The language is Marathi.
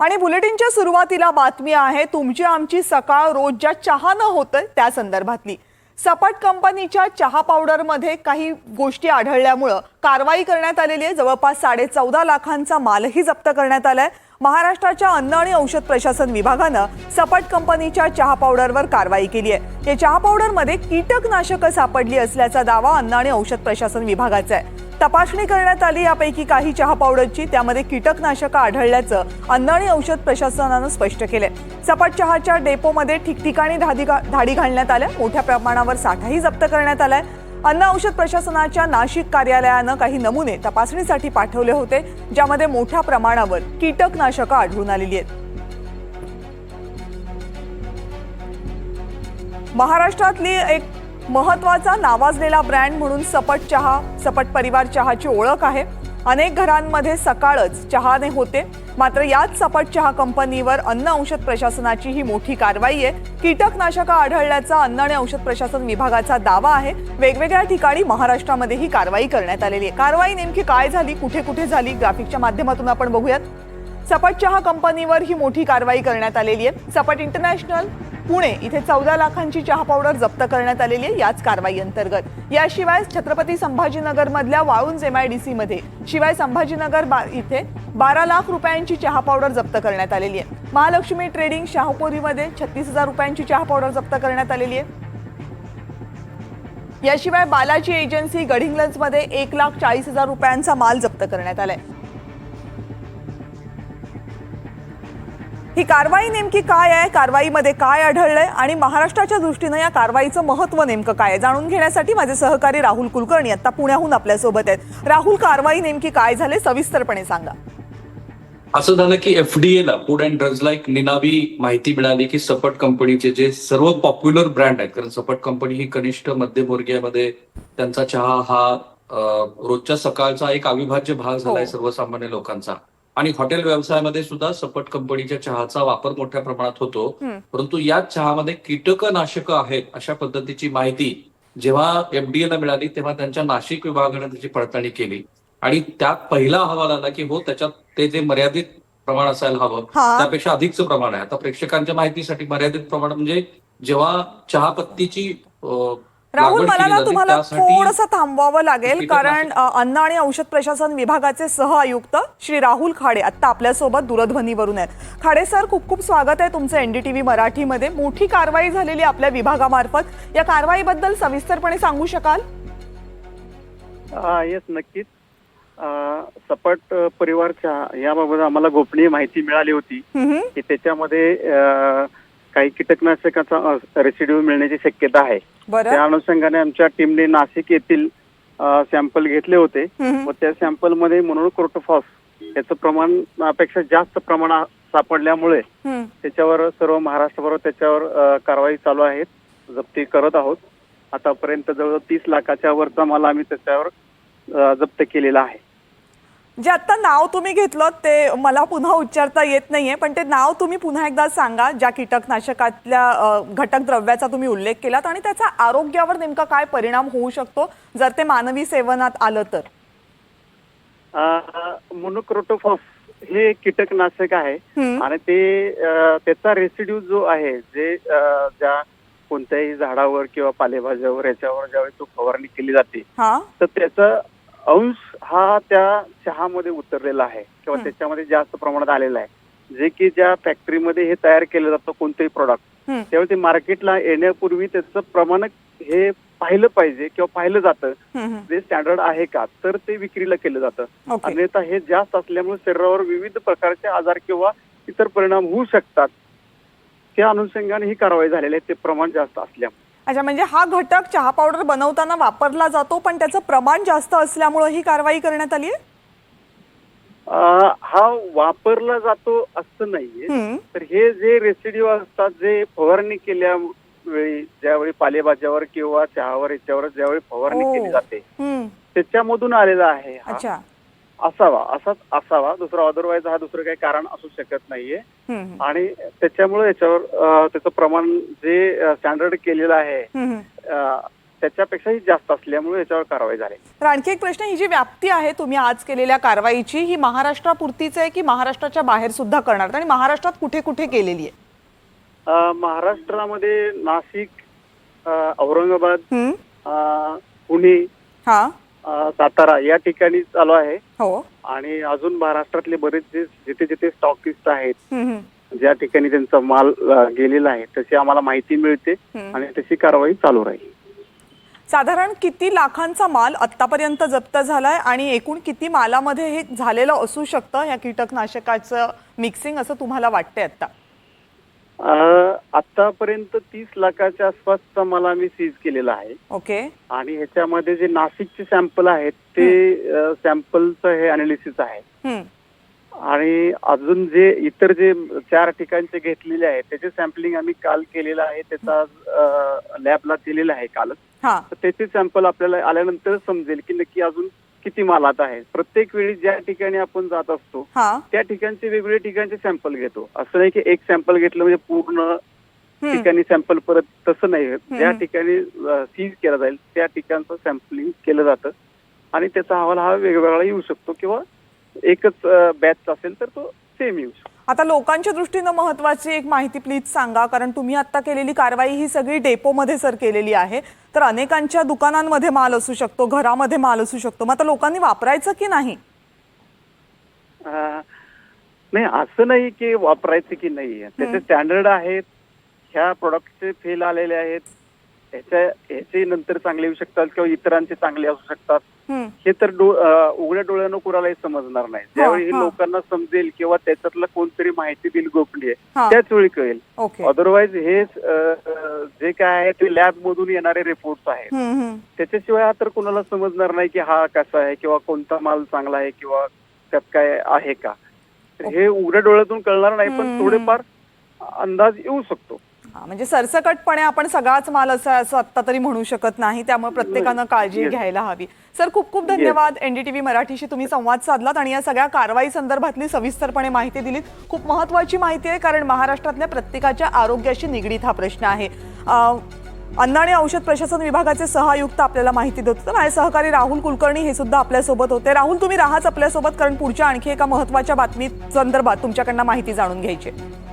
आणि बुलेटिनच्या सुरुवातीला बातमी आहे तुमची आमची सकाळ रोज ज्या चहानं होतं त्या संदर्भातली. सपाट कंपनीच्या चहा पावडरमध्ये काही गोष्टी आढळल्यामुळं कारवाई करण्यात आलेली आहे. जवळपास साडे चौदा लाखांचा मालही जप्त करण्यात आलाय. महाराष्ट्राच्या अन्न आणि औषध प्रशासन विभागानं सपाट कंपनीच्या चहा पावडरवर कारवाई केली आहे. या चहा पावडरमध्ये कीटकनाशकं सापडली असल्याचा दावा अन्न आणि औषध प्रशासन विभागाचा आहे. तपासणी करण्यात आली. यापैकी काही चहा पावडरची त्यामध्ये कीटकनाशकं आढळल्याचं अन्न आणि औषध प्रशासनानं स्पष्ट केलं सपाट चहाच्या डेपोमध्ये ठिकठिकाणी धाडी धाडी घालण्यात आल्या. मोठ्या प्रमाणावर साठाही जप्त करण्यात आलाय. अन्न औषध प्रशासनाच्या नाशिक कार्यालयानं काही नमुने तपासणीसाठी पाठवले होते ज्यामध्ये मोठ्या प्रमाणावर कीटकनाशकं आढळून आलेली आहेत. महाराष्ट्रातली एक महत्त्वाचा नावाजलेला ब्रँड म्हणून सपट चहा सपट परिवार चहाची ओळख आहे. अनेक घरांमध्ये सकाळच चहाने होते. मात्र याच सपट चहा कंपनीवर अन्न औषध प्रशासनाची ही मोठी कारवाई आहे. कीटकनाशक आढळल्याचा अन्न आणि औषध प्रशासन विभागाचा दावा आहे. वेगवेगळ्या ठिकाणी महाराष्ट्रामध्ये ही कारवाई करण्यात आलेली आहे. कारवाई नेमकी काय झाली? कुठे कुठे झाली? ग्राफिकच्या माध्यमातून आपण बघूयात. सपट चहा कंपनीवर ही मोठी कारवाई करण्यात आलेली आहे. सपट इंटरनॅशनल पुणे इथे चौदा लाखांची चहा पावडर जप्त करण्यात आलेली आहे याच कारवाई अंतर्गत. याशिवाय छत्रपती संभाजीनगर मधल्या वाळूंज एमआयडीसी मध्ये शिवाय संभाजीनगर बा इथे बारा लाख रुपयांची चहा पावडर जप्त करण्यात आलेली आहे. महालक्ष्मी ट्रेडिंग शाहपोरीमध्ये छत्तीस हजार रुपयांची चहा पावडर जप्त करण्यात आलेली आहे. याशिवाय बालाजी एजन्सी गडिंग्लजमध्ये एक लाख चाळीस हजार रुपयांचा माल जप्त करण्यात आलाय. ही कारवाई नेमकी काय आहे? कारवाईमध्ये काय आढळलंय? आणि महाराष्ट्राच्या दृष्टीनं या कारवाईचं महत्त्व नेमकं काय आहे? जाणून घेण्यासाठी माझे सहकारी राहुल कुलकर्णी आता पुण्याहून आपल्यासोबत आहेत. राहुल कारवाई नेमकी काय झाली? सविस्तरपणे सांगा. असं झालं की एफडीए ला फूड अँड ड्रग्जला एक निनावी माहिती मिळाली की सपट कंपनीचे जे सर्व पॉप्युलर ब्रँड आहेत कारण सपट कंपनी ही कनिष्ठ मध्यमवर्गीयामध्ये त्यांचा चहा हा रोजच्या सकाळचा एक अविभाज्य भाग झालाय हो. सर्वसामान्य लोकांचा. आणि हॉटेल व्यवसायामध्ये सुद्धा सपट कंपनीच्या चहाचा वापर मोठ्या प्रमाणात होतो. परंतु याच चहामध्ये कीटकनाशकं आहेत अशा पद्धतीची माहिती जेव्हा एफडीए ला मिळाली तेव्हा त्यांच्या नाशिक विभागाने त्याची पडताळणी केली आणि त्यात पहिला अहवाल आला की हो त्याच्यात ते जे मर्यादित प्रमाण असायला हवं. त्यापेक्षा अधिकचं प्रमाण आहे आता प्रेक्षकांच्या माहितीसाठी मर्यादित प्रमाण म्हणजे जेव्हा चहापत्तीची राहुल मला ना तुम्हाला थोडंसं थांबवावं लागेल कारण अन्न आणि औषध प्रशासन विभागाचे सह आयुक्त श्री राहुल खाडे आत्ता आपल्यासोबत दूरध्वनीवरून आहेत. खाडे सर खूप खूप स्वागत आहे तुमचं एनडीटीव्ही मराठीमध्ये. मोठी कारवाई झालेली आपल्या विभागामार्फत. या कारवाईबद्दल सविस्तरपणे सांगू शकाल? येस नक्कीच. अ, सपाट परिवारच्या याबाबत आम्हाला गोपनीय माहिती मिळाली होती. की त्याच्यामध्ये काही कीटकनाशकाचा रेसिड्यू मिळण्याची शक्यता आहे. बरं. त्या अनुषंगाने आमच्या टीमने नाशिक येथील सॅम्पल घेतले होते. हम्म. व त्या सॅम्पलमध्ये मोनोक्रोटोफॉस याचं प्रमाण अपेक्षा जास्त प्रमाणात सापडल्यामुळे हम्म. त्याच्यावर सर्व महाराष्ट्रभर त्याच्यावर अ, कारवाई चालू आहेत जप्ती करत आहोत. आतापर्यंत जवळजवळ तीस लाखाच्या वरचा माल आम्ही त्याच्यावर अ, जप्त केलेला आहे. जे आता नाव तुम्ही घेतलं ते मला पुन्हा उच्चारता येत नाहीये पण ते नाव तुम्ही पुन्हा एकदा सांगा ज्या कीटकनाशकातल्या घटक द्रव्याचा तुम्ही उल्लेख केलात आणि त्याचा आरोग्यावर नेमका काय परिणाम होऊ शकतो जर ते मानवी सेवनात आलं तर मोनोक्रोटोफॉस हे कीटकनाशक आहे. आणि ते त्याचा रेसिड्यू जो आहे जे ज्या कोणत्याही झाडावर किंवा पालेभाज्यावर याच्यावर ज्यावेळी तो फवारणी केली जाते तर त्याचा अंश हा त्या चहामध्ये उतरलेला आहे किंवा. त्याच्यामध्ये जास्त प्रमाणात आलेला आहे. जे की ज्या फॅक्टरीमध्ये हे तयार केलं जातं कोणतंही प्रोडक्ट. त्यावेळी ते मार्केटला येण्यापूर्वी त्याचं प्रमाण हे पाहिलं पाहिजे किंवा पाहिलं जातं. जे स्टँडर्ड आहे का तर ते विक्रीला केलं जातं. अन्यथा हे जास्त असल्यामुळे शरीरावर विविध प्रकारचे आजार किंवा इतर परिणाम होऊ शकतात. त्या अनुषंगाने ही कारवाई झालेली आहे. ते प्रमाण जास्त असल्यामुळे. अच्छा म्हणजे हा घटक चहा पावडर बनवताना वापरला जातो पण त्याचं प्रमाण जास्त असल्यामुळे ही कारवाई करण्यात आली आहे अं, हा वापरला जातो असं नाहीये हम्म. तर हे जे रेसिड्यू असतात जे फवारणी केल्या वेळी ज्यावेळी पालेभाज्यावर किंवा चहावर याच्यावर ज्यावेळी फवारणी ओ. केली जाते हम्म. त्याच्यामधून आलेला आहे हा अच्छा असावा असाच असावा. दुसरा अदरवाईज हा दुसरं काही कारण असू शकत नाहीये. आणि त्याच्यामुळे याच्यावर त्याचं प्रमाण जे स्टँडर्ड केलेलं आहे त्याच्यापेक्षाही जास्त असल्यामुळे याच्यावर कारवाई झाली. तर आणखी एक प्रश्न ही जी व्याप्ती आहे तुम्ही आज केलेल्या कारवाईची ही महाराष्ट्रापुरतीच आहे की महाराष्ट्राच्या बाहेर सुद्धा करणार आणि महाराष्ट्रात कुठे कुठे केलेली आहे? महाराष्ट्रामध्ये नाशिक औरंगाबाद पुणे हा. सातारा या ठिकाणी चालू आहे हो आणि अजून महाराष्ट्रातले बरेच जे जिथे जिथे स्टॉकिस्ट आहेत. ज्या ठिकाणी त्यांचा माल अ, गेलेला आहे तशी आम्हाला माहिती मिळते. आणि तशी कारवाई चालू राहील साधारण किती लाखांचा माल आतापर्यंत जप्त झालाय आणि एकूण किती मालामध्ये हे झालेलं असू शकतं या कीटकनाशकाचं मिक्सिंग असं तुम्हाला वाटतंय आता आतापर्यंत तीस लाखाच्या आसपासचा माल आम्ही सीज केलेला आहे. ओके. आणि ह्याच्यामध्ये जे नाशिकचे सॅम्पल आहेत ते सॅम्पलचं हे अनालिसिस आहे. आणि अजून जे इतर जे चार ठिकाणचे घेतलेले आहेत त्याचे सॅम्पलिंग आम्ही काल केलेलं आहे त्याचा लॅबला दिलेला आहे कालच. हा. तर त्याचे सॅम्पल आपल्याला आल्यानंतर समजेल की नक्की अजून किती मालात आहे. प्रत्येक वेळी ज्या ठिकाणी आपण जात असतो हा. त्या ठिकाणचे वेगवेगळे ठिकाणचे सॅम्पल घेतो. असं नाही की एक सॅम्पल घेतलं म्हणजे पूर्ण. ठिकाणी सॅम्पल परत तसं नाही. ज्या. ठिकाणी सीज केला जाईल त्या ठिकाणचं सॅम्पलिंग केलं जातं. आणि त्याचा अहवाल हा वेगवेगळा येऊ शकतो किंवा एकच बॅच असेल तर तो सेम येऊ शकतो. आता लोकांच्या दृष्टीनं महत्वाची एक माहिती प्लीज सांगा कारण तुम्ही आता केलेली कारवाई ही सगळी डेपोमध्ये सर केलेली आहे. तर अनेकांच्या दुकानांमध्ये माल असू शकतो घरामध्ये माल असू शकतो. मग आता लोकांनी वापरायचं की नाही? नाही असं नाही की वापरायचे की नाही त्याचे स्टँडर्ड आहेत ह्या प्रोडक्टचे फेल आलेले आहेत. ह्याच्या ह्याचे नंतर चांगले येऊ शकतात किंवा इतरांचे चांगले असू शकतात. हे तर उघड्या डोळ्यानं कुणालाही समजणार नाही ज्यावेळी. लोकांना समजेल किंवा त्याच्यातला कोणतरी माहिती देईल गोपनीय. त्याच वेळी कळेल ओके अदरवाईज हे जे काय आहे ते लॅब मधून येणारे रिपोर्ट्स आहेत. त्याच्याशिवाय हा तर कुणाला समजणार नाही की हा कसा आहे किंवा कोणता माल चांगला आहे किंवा त्यात काय आहे का हे उघड्या डोळ्यातून कळणार नाही पण. थोडेफार अंदाज येऊ शकतो म्हणजे सरसकटपणे आपण सगळाच माल असं असं आत्ता तरी म्हणू शकत नाही त्यामुळे प्रत्येकानं काळजी. घ्यायला हवी. सर खूप खूप धन्यवाद एनडीटीव्ही मराठीशी तुम्ही संवाद साधलात आणि या सगळ्या कारवाई संदर्भातली सविस्तरपणे माहिती दिलीत. खूप महत्वाची माहिती आहे कारण महाराष्ट्रातल्या प्रत्येकाच्या आरोग्याशी निगडीत हा प्रश्न आहे. अन्न आणि औषध प्रशासन विभागाचे सहआयुक्त आपल्याला माहिती देत होते. माझे सहकारी राहुल कुलकर्णी हे सुद्धा आपल्यासोबत होते. राहुल तुम्ही राहाच आपल्यासोबत कारण पुढच्या आणखी एका महत्त्वाच्या बातमी संदर्भात तुमच्याकडनं माहिती जाणून घ्यायची आहे.